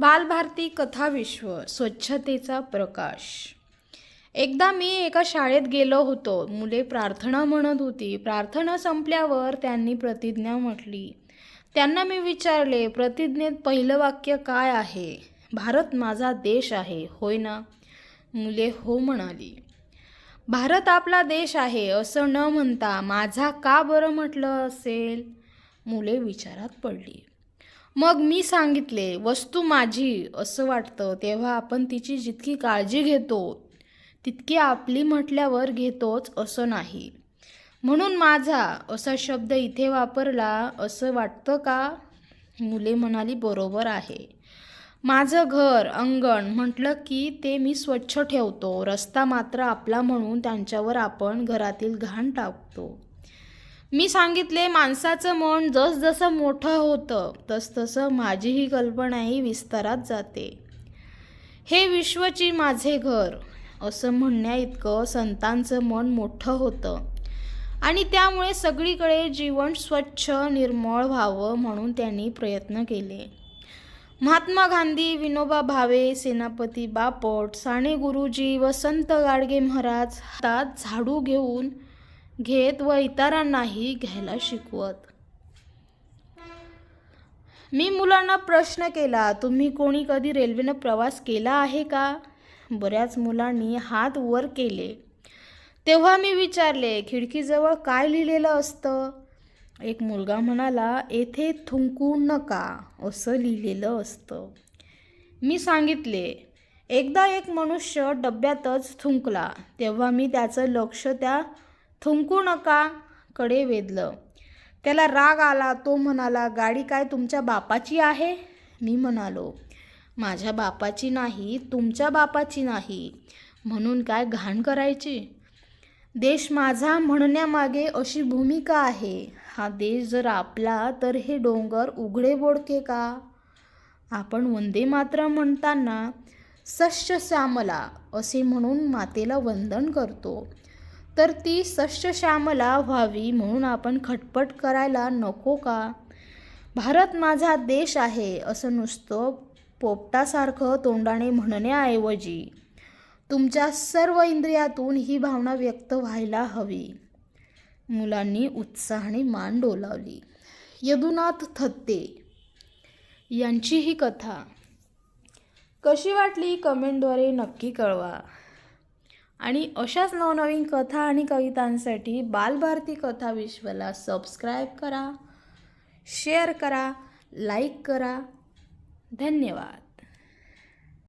बालभारती कथाविश्व स्वच्छतेचा प्रकाश. एकदा मी एका शाळेत गेलो होतो. मुले प्रार्थना म्हणत होती. प्रार्थना संपल्यावर त्यांनी प्रतिज्ञा म्हटली. त्यांना मी विचारले प्रतिज्ञेत पहिलं वाक्य काय आहे? भारत माझा देश आहे होय ना? मुले हो म्हणाली. भारत आपला देश आहे असं न म्हणता माझा का बरं म्हटलं असेल? मुले विचारात पडली. मग मी सांगितले वस्तू माझी असं वाटतं. तेव्हा आपण तिची जितकी काळजी घेतो तितकी आपली म्हटल्यावर घेतोच असं नाही. म्हणून माझा असा शब्द इथे वापरला असं वाटतं का? मुले म्हणाली बरोबर आहे. माझं घर अंगण म्हटलं की ते मी स्वच्छ ठेवतो. रस्ता मात्र आपला म्हणून त्यांच्यावर आपण घरातील घाण टाकतो. मी सांगितले माणसाचं मन जसजसं मोठं होतं तसतसं माझीही कल्पनाही विस्तारात जाते. हे विश्वची माझे घर असं म्हणण्या इतकं संतांचं मन मोठं होतं. आणि त्यामुळे सगळीकडे जीवन स्वच्छ निर्मळ व्हावं म्हणून त्यांनी प्रयत्न केले. महात्मा गांधी विनोबा भावे सेनापती बापट साने गुरुजी व संत गाडगे महाराज हातात झाडू घेऊन घेत व इतरांनाही घ्यायला शिकवत. मी मुलांना प्रश्न केला तुम्ही कोणी कधी रेल्वेनं प्रवास केला आहे का? बऱ्याच मुलांनी हात वर केले. तेव्हा मी विचारले खिडकीजवळ काय लिहिलेलं असतं? एक मुलगा म्हणाला येथे थुंकू नका असं लिहिलेलं असतं. मी सांगितले एकदा एक मनुष्य डब्यातच थुंकला तेव्हा मी त्याचं लक्ष त्या थुंकू नका कडे वेधलं. त्याला राग आला तो म्हणाला गाडी काय तुमच्या बापाची आहे? मी म्हणालो माझ्या बापाची नाही तुमच्या बापाची नाही. म्हणून काय घाण करायची? देश माझा म्हणण्यामागे अशी भूमिका आहे. हा देश जर आपला तर हे डोंगर उघडे बोडके का? आपण वंदे मात्र म्हणताना सश्य श्यामला असे म्हणून मातेला वंदन करतो. तर ती सश्यश्यामला व्हावी म्हणून आपण खटपट करायला नको का? भारत माझा देश आहे असं नुसतं पोपटासारखं तोंडाने म्हणण्याऐवजी तुमच्या सर्व इंद्रियातून ही भावना व्यक्त व्हायला हवी. मुलांनी उत्साहाने मान डोलावली. यदुनाथ थत्ते. यांची ही कथा. कशी वाटली कमेंटद्वारे नक्की कळवा. आणि अशाच नवनवीन कथा आणि कवितांसाठी बालभारती कथा विश्वला सबस्क्राईब करा शेअर करा लाईक करा. धन्यवाद.